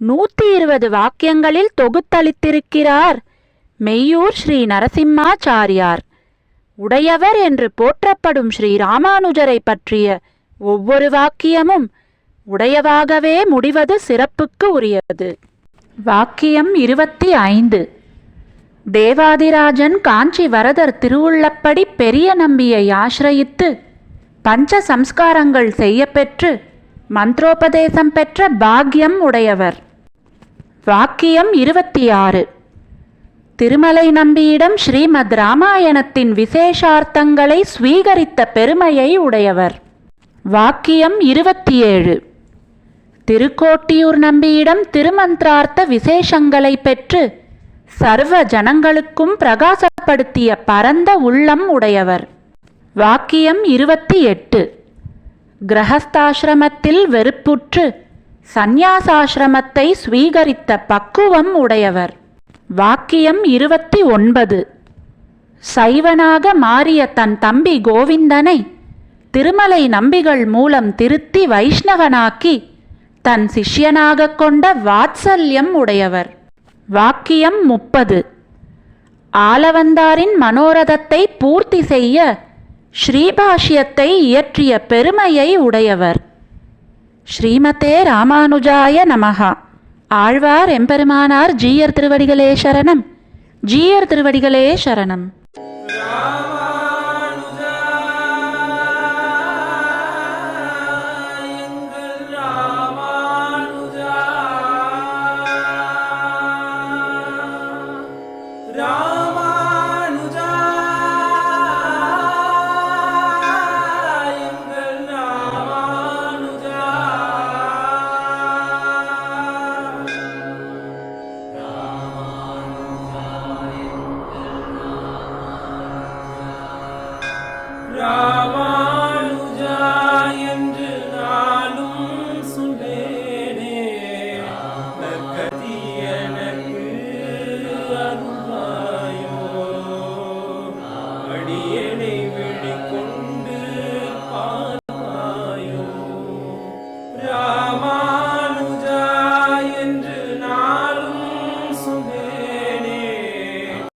நூத்தி இருபது வாக்கியங்களில் தொகுத்தளித்திருக்கிறார். மெய்யூர் ஸ்ரீ நரசிம்மாச்சாரியார். உடையவர் என்று போற்றப்படும் ஸ்ரீ ராமானுஜரை பற்றிய ஒவ்வொரு வாக்கியமும் உடையவாகவே முடிவது சிறப்புக்கு உரியது. வாக்கியம் இருபத்தி ஐந்து. தேவாதிராஜன் காஞ்சி வரதர் திருவுள்ளப்படி பெரிய நம்பியை ஆசிரயித்து பஞ்ச சம்ஸ்காரங்கள் செய்யப்பெற்று மந்திரோபதேசம் பெற்ற பாக்கியம் உடையவர். வாக்கியம் இருபத்தி ஆறு திருமலை நம்பியிடம் ஸ்ரீமத் ராமாயணத்தின் விசேஷார்த்தங்களை ஸ்வீகரித்த பெருமையை உடையவர். வாக்கியம் இருபத்தி ஏழு திருக்கோட்டியூர் நம்பியிடம் திருமந்திரார்த்த விசேஷங்களை பெற்று சர்வ ஜனங்களுக்கும் பிரகாசப்படுத்திய பரந்த உள்ளம் உடையவர். வாக்கியம் இருபத்தி எட்டு கிரகஸ்தாசிரமத்தில் வெறுப்புற்று சந்நியாசாசிரமத்தை ஸ்வீகரித்த பக்குவம் உடையவர். வாக்கியம் இருபத்தி ஒன்பது. சைவனாக மாறிய தன் தம்பி கோவிந்தனை திருமலை நம்பிகள் மூலம் திருத்தி வைஷ்ணவனாக்கி தன் சிஷ்யனாகக் கொண்ட வாத்சல்யம் உடையவர். வாக்கியம் முப்பது. ஆலவந்தாரின் மனோரதத்தை பூர்த்தி செய்ய ஸ்ரீபாஷ்யத்தை இயற்றிய பெருமையை உடையவர். ஸ்ரீமதே ராமானுஜாய நமகா ஆழ்வார் எம்பெருமானார் ஜீயர் திருவடிகளே சரணம். ஜீயர் திருவடிகளே சரணம். राम God.